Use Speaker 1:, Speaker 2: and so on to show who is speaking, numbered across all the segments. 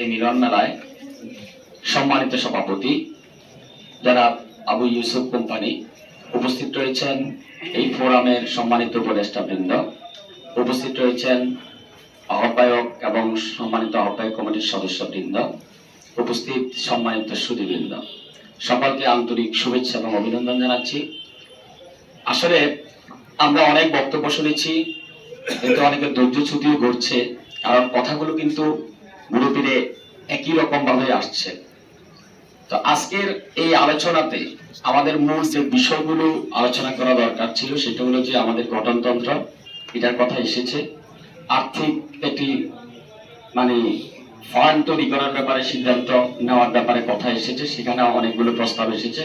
Speaker 1: এই মিলন মেলায় সম্মানিত সভাপতি যারা আবু ইউসুফ কোম্পানি উপস্থিত রয়েছেন। এই ফোরামের সম্মানিত উপদেষ্টা বৃন্দ উপস্থিত রয়েছেন আহ্বায়ক এবং সম্মানিত আহ্বায়ক কমিটির সদস্য বৃন্দ উপস্থিত সম্মানিত সুদীবৃন্দ সকলকে আন্তরিক শুভেচ্ছা এবং অভিনন্দন জানাচ্ছি। আসলে আমরা অনেক বক্তব্য শুনেছি, কিন্তু অনেকের ছুটিও ঘটছে, কারণ কথাগুলো কিন্তু মুরব্বীরে একই রকম ভাবে আসছে। তো আজকের এই আলোচনাতে আমাদের মূল যে বিষয়গুলো আলোচনা করা দরকার ছিল, সেটা হলো যে আমাদের গঠনতন্ত্র, এটার কথা এসেছে। আর্থিক একটি মানে ফান্ড তৈরি করার ব্যাপারে সিদ্ধান্ত নেওয়ার ব্যাপারে কথা এসেছে সেখানে অনেকগুলো প্রস্তাব এসেছে।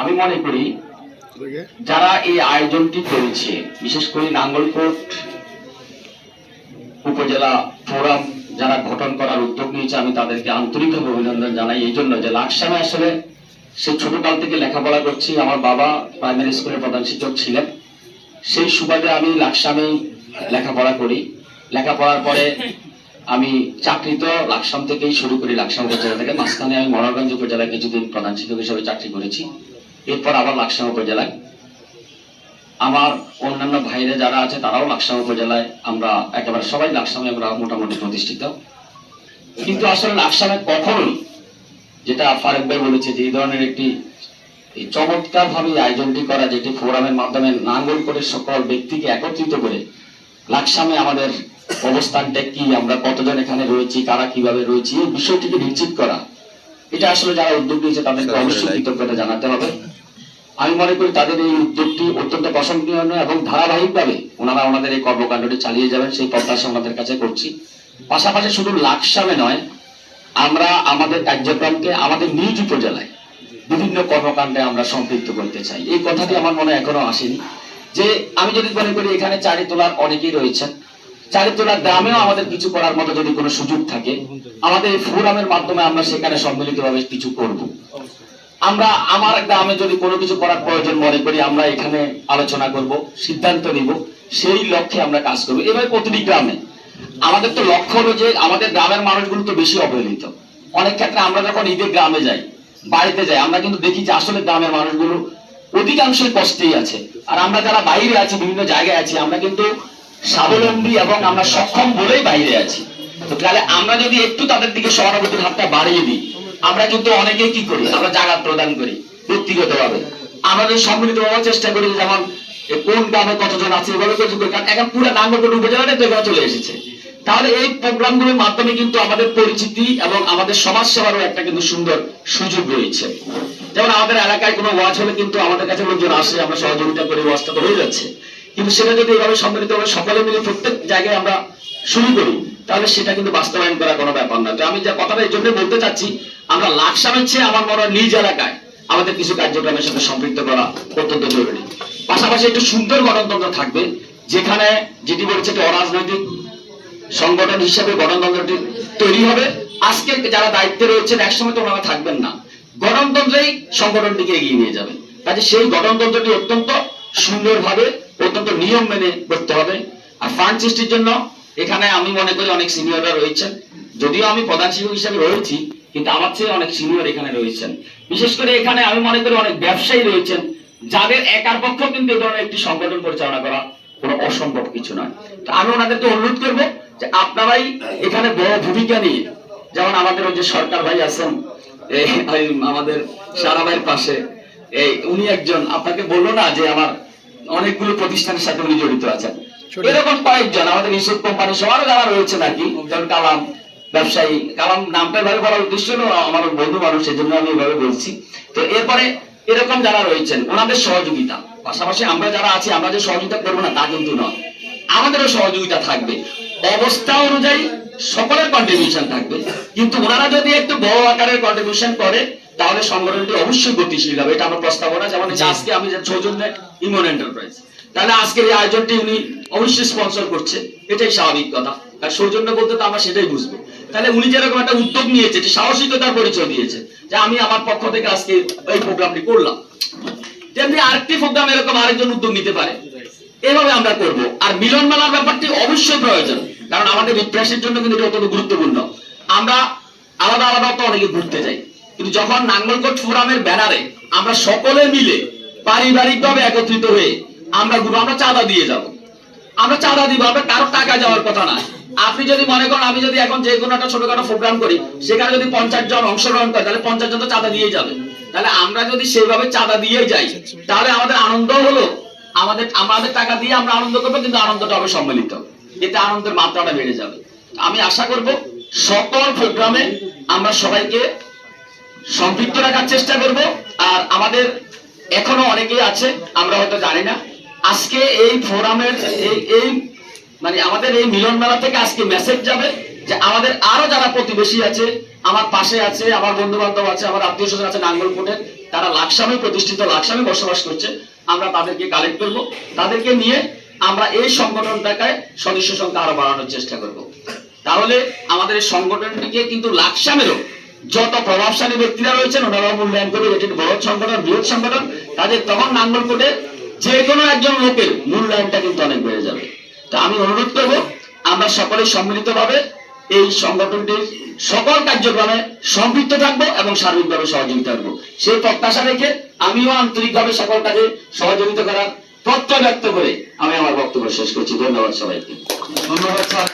Speaker 1: আমি মনে করি, যারা এই আয়োজনটি করেছে, বিশেষ করে নাঙ্গলকোট উপজেলা ফোরাম যারা গঠন করার উদ্যোগ নিয়েছে, আমি তাদেরকে আন্তরিকভাবে অভিনন্দন জানাই। এই জন্য যে লাকসামে আসলে সে ছোটকাল থেকে লেখাপড়া করছি। আমার বাবা প্রাইমারি স্কুলের প্রধান শিক্ষক ছিলেন। সেই সুবাদে আমি লাকসামে লেখাপড়া করি। লেখাপড়ার পরে আমি চাকরি তো লাকসাম থেকেই শুরু করি, লাকসাম উপজেলা থেকে। মাঝখানে আমি মনোরগঞ্জ উপজেলায় কিছুদিন প্রধান শিক্ষক হিসেবে চাকরি করেছি। এরপর আবার লাকসাম উপজেলায়। আমার অন্যান্য ভাইরা যারা আছে তারাও লাকসাম উপজেলায়। আমরা একেবারে সবাই লাকসামে আমরা মোটামুটি প্রতিষ্ঠিত। কিন্তু আসলে লাকসামে কখনোই যেটা ফারুক ভাই বলেছে যে এই ধরনের একটি চমৎকার ভাবে আয়োজনটি করা যেটি ফোরামের মাধ্যমে নাঙ্গল করে সকল ব্যক্তিকে একত্রিত করে লাকসামে আমাদের অবস্থানটা কি আমরা কতজন এখানে রয়েছি কারা কীভাবে রয়েছি এই বিষয়টিকে নিশ্চিত করা। এটা আসলে যারা উদ্যোগ নিয়েছে তাদেরকে অবশ্যই কৃতজ্ঞতা জানাতে হবে। আমি মনে করি তাদের এই উদ্যোগটি অত্যন্ত প্রশংসনীয় এবং ধারাবাহিকভাবে ওনারা ওনাদের এই কর্মকাণ্ডটি চালিয়ে যাবেন, সেই প্রত্যাশা ওনাদের কাছে করছি। পাশাপাশি শুধু লাকসামে নয়, আমরা আমাদের কার্যক্রমকে আমাদের নিজ উপজেলায় বিভিন্ন কর্মকাণ্ডে আমরা সম্পৃক্ত করতে চাই। এই কথাটি আমার মনে এখনও আসেনি। যে আমি যদি মনে করি এখানে চারি তোলার অনেকেই রয়েছেন চারি তোলার গ্রামেও আমাদের কিছু করার মতো যদি কোনো সুযোগ থাকে, আমাদের এই ফোরামের মাধ্যমে আমরা সেখানে সম্মিলিতভাবে কিছু করব। আমরা আমার গ্রামে যদি কোনো কিছু করার প্রয়োজন মনে করি, আমরা এখানে আলোচনা করব, সিদ্ধান্ত নিব, সেই লক্ষ্যে আমরা কাজ করব। এভাবে প্রতিটি গ্রামে। আমাদের তো লক্ষ্য হলো যে আমাদের গ্রামের মানুষগুলো তো বেশি অবহেলিত। অনেক ক্ষেত্রে আমরা যখন ঈদের গ্রামে যাই, বাড়িতে যাই, আমরা কিন্তু দেখি যে আসলে গ্রামের মানুষগুলো অধিকাংশই কষ্টেই আছে। আর আমরা যারা বাইরে আছি, বিভিন্ন জায়গায় আছি, আমরা কিন্তু স্বাবলম্বী এবং আমরা সক্ষম বলেই বাইরে আছি। তো তাহলে আমরা যদি একটু তাদের দিকে সহানুভূতির হাতটা বাড়িয়ে দিই আমরা কিন্তু অনেকে কি করি? আমরা জায়গা প্রদান করি ব্যক্তিগত ভাবে আমরা যদি সম্মিলিত ভাবে চেষ্টা করি যেমন কোন গ্রামে কতজন আছে, এভাবে করি কারণ এখন পুরো নাঙ্গলকোট উপজেলাটাই তো এখানে চলে এসেছে। তাহলে এই প্রোগ্রামগুলোর মাধ্যমে কিন্তু আমাদের পরিচিতি এবং আমাদের সমাজ সেবারও একটা কিন্তু সুন্দর সুযোগ রয়েছে। যেমন আমাদের এলাকায় কোনো ওয়াজ হলে কিন্তু আমাদের কাছে লোকজন আসে, আমরা সহযোগিতা করে ওয়াজটা হয়ে যাচ্ছে। কিন্তু সেটা যদি এভাবে সম্মিলিত সকলে মিলে প্রত্যেক জায়গায় আমরা শুরু করি তাহলে সেটা কিন্তু বাস্তবায়ন করা কোনো ব্যাপার না। তো আমি যে কথাটা এই জন্য বলতে চাচ্ছি, আমরা লাকসামের চেয়ে আমার মনে হয় নিজ এলাকায় আমাদের কিছু কার্যক্রমের সাথে সম্পৃক্ত করা অত্যন্ত জরুরি। পাশাপাশি একটু সুন্দর গণতন্ত্র থাকবে, যেখানে যেটি বলছে যে অরাজনৈতিক সংগঠন হিসেবে গণতন্ত্রটি তৈরি হবে। আজকে যারা দায়িত্বে রয়েছেন, একসময় তো ওনারা থাকবেন না। গণতন্ত্রেই সংগঠনটিকে এগিয়ে নিয়ে যাবে। কাজে সেই গণতন্ত্রটি অত্যন্ত সুন্দরভাবে, অত্যন্ত নিয়ম মেনে করতে হবে। আর ফান্ড সৃষ্টির জন্য এখানে আমি মনে করি অনেক সিনিয়ররা রয়েছেন। যদিও আমি প্রধান শিক্ষক হিসেবে রয়েছি, কিন্তু আমার চেয়ে অনেক সিনিয়র এখানে রয়েছেন। বিশেষ করে এখানে আমি মনে করি অনেক ব্যবসায়ী রয়েছেন, যাদের একার পক্ষ কিন্তু এই ধরনের একটি সংগঠন পরিচালনা করা কোনো অসম্ভব কিছু নয়। তো আমি ওনাদেরকে অনুরোধ করব যে আপনারাই এখানে বড় ভূমিকা নিয়ে, যেমন আমাদের ওই যে সরকার ভাই আছেন আমাদের সারা ভাইয়ের পাশে, এই উনি একজন, আপনাকে বলল না যে আমার অনেকগুলো প্রতিষ্ঠানের সাথে উনি জড়িত আছেন? এরকম কয়েকজন আমাদের ইসুফ কোম্পানি সবারও যারা রয়েছে নাকি? যেমন কালাম ব্যবসায়ী। কালাম নামটা এভাবে বলার উদ্দেশ্য হলো আমার বন্ধু মানুষ এই জন্য আমি এভাবে বলছি। তো এরপরে এরকম যারা রয়েছেন ওনাদের সহযোগিতা। পাশাপাশি আমরা যারা আছি আমরা যে সহযোগিতা করব না তা কিন্তু নয়। আমাদেরও সহযোগিতা থাকবে। অবস্থা অনুযায়ী সকলের কন্ট্রিবিউশন থাকবে। কিন্তু ওনারা যদি একটু বড় আকারের কন্ট্রিবিউশন করে তাহলে সংগঠনটি অবশ্যই গতিশীল হবে। এটা আমার প্রস্তাবনা যেমন আজকে আমি যে সৌজন্যে ইমন এন্টারপ্রাইজ তাহলে আজকের এই আয়োজনটি উনি অবশ্যই স্পন্সর করছে। এটাই স্বাভাবিক কথা। আর সৌজন্য বলতে তো আমরা সেটাই বুঝব। তাহলে উনি যেরকম একটা উদ্যোগ নিয়েছে যে সাহসিকতার পরিচয় দিয়েছে, যে আমি আমার পক্ষ থেকে আজকে এই প্রোগ্রামটি করলাম। তেমনি আরেকটি প্রোগ্রাম এরকম আরেকজন উদ্যোগ নিতে পারে। এভাবে আমরা করব। আর মিলন মেলার ব্যাপারটি অবশ্যই প্রয়োজন, কারণ আমাদের ইতিহাসের জন্য কিন্তু এটা অত্যন্ত গুরুত্বপূর্ণ। আমরা আলাদা আলাদা তো অনেকে ঘুরতে যাই, কিন্তু যখন নাঙ্গলকোট ফোরামের ব্যানারে আমরা সকলে মিলে পারিবারিকভাবে একত্রিত হয়ে আমরা ঘুরবো আমরা চাঁদা দিয়ে যাব। আমরা চাঁদা দিব, আমরা কারও টাকা যাওয়ার কথা না। আপনি যদি মনে করেন, আমি যদি এখন যে কোনো একটা ছোটখাটো প্রোগ্রাম করি, সেখানে যদি পঞ্চাশ জন অংশগ্রহণ করে, তাহলে পঞ্চাশ জন তো চাঁদা দিয়ে যাবে। তাহলে আমরা যদি সেইভাবে চাঁদা দিয়ে যাই, তাহলে আমাদের আনন্দ হলো। আমাদের আমাদের টাকা দিয়ে আমরা আনন্দ করব, কিন্তু আনন্দটা হবে সম্মিলিত। এতে আনন্দের মাত্রাটা বেড়ে যাবে। আমি আশা করব, সকল প্রোগ্রামে আমরা সবাইকে সম্পৃক্ত রাখার চেষ্টা করব। আর আমাদের এখনও অনেকেই আছে, আমরা হয়তো জানি না। আজকে এই ফোরামের এই এই মানে আমাদের এই মিলন মেলা থেকে আজকে মেসেজ যাবে যে আমাদের আরও যারা প্রতিবেশী আছে, আমার পাশে আছে, আমার বন্ধু বান্ধব আছে, আমার আত্মীয় স্বজন আছে নাঙ্গলকোটের, তারা লাকসামে প্রতিষ্ঠিত, লাকসামে বসবাস করছে, আমরা তাদেরকে কালেক্ট করব। তাদেরকে নিয়ে আমরা এই সংগঠনটাকে সদস্য সংখ্যা আরও বাড়ানোর চেষ্টা করব। তাহলে আমাদের এই সংগঠনটিকে কিন্তু লাকসামেরও যত প্রভাবশালী ব্যক্তিরা রয়েছেন, ওনারাও মূল্যায়ন করবে এটি বড় সংগঠন, বৃহৎ সংগঠন। কাজে তখন নাঙ্গলকোটে যে কোনো একজন লোকের মূল্যায়নটা কিন্তু অনেক বেড়ে যাবে। তো আমি অনুরোধ করব, আমরা সকলে সম্মিলিতভাবে এই সংগঠনটির সকল কার্যক্রমে সম্পৃক্ত থাকব এবং সার্বিকভাবে সহযোগিতা করব। সেই প্রত্যাশা রেখে আমিও আন্তরিকভাবে সকল কাজে সহযোগিতা করার প্রত্যয় ব্যক্ত করে আমি আমার বক্তব্য শেষ করছি। ধন্যবাদ সবাইকে।
Speaker 2: ধন্যবাদ স্যার।